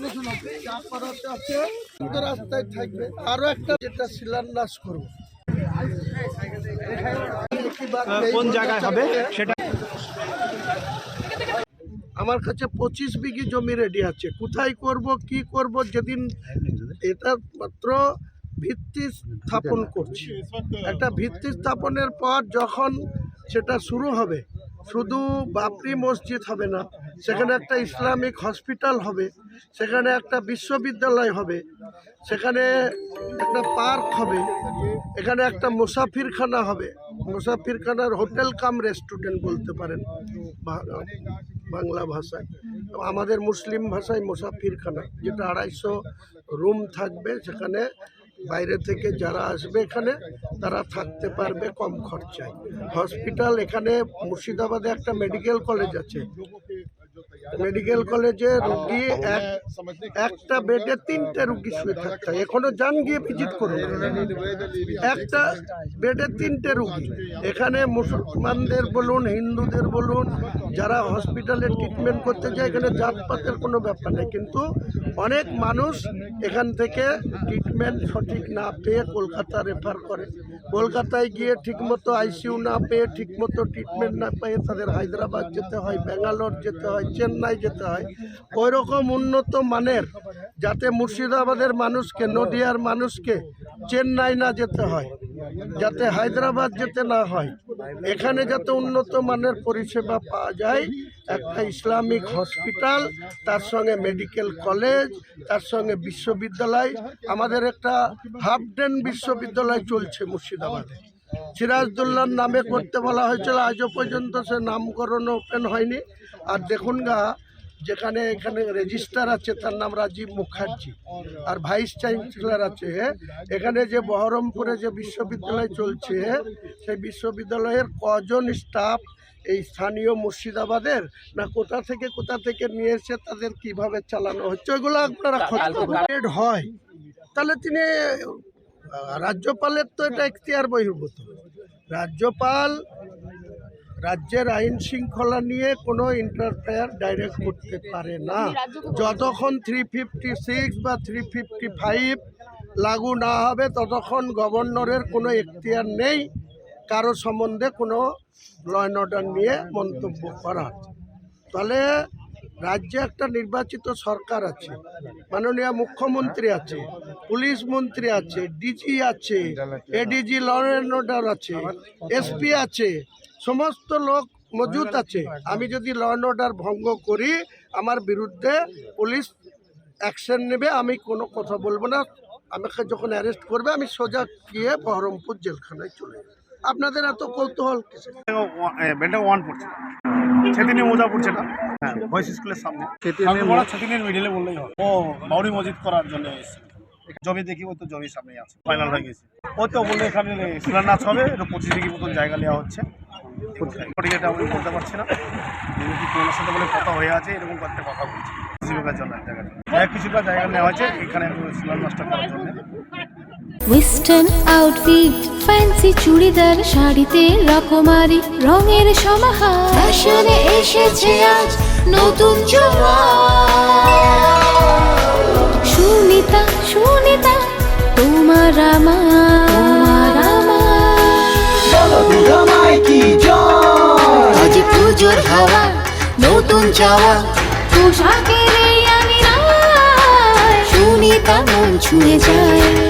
যে আছে রাস্তায় থাকবে। আরও একটা যেটা শিলান্যাস করব। কোন জায়গায় হবে? সেটা আমার কাছে পঁচিশ বিঘি জমি রেডি আছে। কোথায় করব কি করব যেদিন এটা মাত্র ভিত্তি স্থাপন করছি। একটা ভিত্তি স্থাপনের পর যখন সেটা শুরু হবে শুধু বাপরি মসজিদ হবে না সেখানে একটা ইসলামিক হসপিটাল হবে। সেখানে একটা বিশ্ববিদ্যালয় হবে, সেখানে একটা পার্ক হবে, এখানে একটা মুসাফিরখানা হবে। মুসাফিরখানার হোটেল কাম রেস্টুরেন্ট বলতে পারেন বাংলা ভাষায়। আমাদের মুসলিম ভাষায় মুসাফিরখানা, যেটা আড়াইশো রুম থাকবে, সেখানে বাইরে থেকে যারা আসবে এখানে, তারা থাকতে পারবে কম খরচায়। হসপিটাল এখানে মুর্শিদাবাদে একটা মেডিকেল কলেজ আছে মেডিকেল কলেজে রুগী এক একটা বেডে তিনটে রুগী শুয়ে থাকতে হয়। এখনও যান গিয়ে ভিজিট করুন। একটা বেডে তিনটে রুগী। এখানে মুসলমানদের বলুন হিন্দুদের বলুন যারা হসপিটালে ট্রিটমেন্ট করতে যায় এখানে জাতপাতের কোনো ব্যাপার নেই। কিন্তু অনেক মানুষ এখান থেকে ট্রিটমেন্ট সঠিক না পেয়ে কলকাতা রেফার করে। কলকাতায় গিয়ে ঠিকমতো আইসিইউ না পেয়ে ঠিকমতো ট্রিটমেন্ট না পেয়ে তাদের হায়দ্রাবাদ যেতে হয় ব্যাঙ্গালোর যেতে হয় চেন্নাই যেতে হয় ওই রকম উন্নত মানের যাতে মুর্শিদাবাদের মানুষকে, নদিয়ার মানুষকে চেন্নাই না যেতে হয়, যাতে হায়দ্রাবাদ যেতে না হয়, এখানে যাতে উন্নত মানের পরিষেবা পাওয়া যায়, একটা ইসলামিক হসপিটাল, তার সঙ্গে মেডিকেল কলেজ, তার সঙ্গে বিশ্ববিদ্যালয়, আমাদের একটা হাফ ডেন বিশ্ববিদ্যালয় চলছে মুর্শিদাবাদে। সিরাজদুল্লার নামে করতে বলা হয়েছিল আজও পর্যন্ত সে নামকরণ ওপেন হয়নি। আর দেখুন গা যেখানে এখানে রেজিস্টার আছে তার নাম রাজীব মুখার্জি। আর ভাইস চ্যান্সেলর আছে। এখানে যে বহরমপুরে যে বিশ্ববিদ্যালয় চলছে সেই বিশ্ববিদ্যালয়ের কজন স্টাফ এই স্থানীয় মুর্শিদাবাদের না কোথা থেকে কোথা থেকে নিয়ে এসে তাদের কীভাবে চালানো হচ্ছে ওইগুলো আপনারা খোঁজ হয়। তাহলে তিনি রাজ্যপালের তো এটা এখতিয়ার বহির্ভূত। রাজ্যপাল রাজ্যের আইন শৃঙ্খলা নিয়ে কোনো ইন্টারফেয়ার ডাইরেক্ট করতে পারে না। যতক্ষণ থ্রি ফিফটি সিক্স বা থ্রি ফিফটি ফাইভ লাগু না হবে ততক্ষণ গভর্নরের কোনো এখতিয়ার নেই কারও সম্বন্ধে কোনো ল অ্যান্ড অর্ডার নিয়ে মন্তব্য করার। তাহলে রাজ্যে একটা নির্বাচিত সরকার আছে, মাননীয় মুখ্যমন্ত্রী আছে, পুলিশ মন্ত্রী আছে, ডিজি আছে, এডিজি, ল আছে, এসপি আছে, সমস্ত লোক মজুত আছে। আমি যদি ল অ্যান্ড অর্ডার ভঙ্গ করি, আমার বিরুদ্ধে পুলিশ অ্যাকশন নেবে, আমি কোনো কথা বলব না। আমাকে যখন অ্যারেস্ট করবে, আমি সোজা গিয়ে বহরমপুর জেলখানায় চলে আপনাদের এত কৌতূহল ছেতিনি মোজা পড়ছে না? হ্যাঁ। ভয়েস স্কুলের সামনে। বড় ছেতিনির মিডিলে বললেই হয় ও বাউরি মসজিদ করার জন্য এসেছে। জমি দেখি ওই তো জমির সামনে আছে। ফাইনাল হয়ে গেছে। ওই তো বললে এখানে শিলান্যাস হবে একটু পঁচিশ বিঘি মতন জায়গা নেওয়া হচ্ছে। এটা আমি বলতে পারছি না। কি ওনার সাথে বলে কথা হয়ে আছে এরকম একটা কথা বলছি। জীবিকার জন্য জায়গাটা এক কিছুটা জায়গা নেওয়া হয়েছে এখানে শিলান্যাসটা করার জন্য। ওয়েস্টার্ন আউটফিট ফ্যান্সি চুড়িদার শাড়িতে রকমারি রঙের সমাহার। ফ্যাশনে এসেছে আজ নতুন সুনিতা সুনিতা তোমার আমার। আমার। আজ পুজোর হাওয়া নতুন চাওয়া। পোশাকের সুনিতা মন ছুঁয়ে যায়।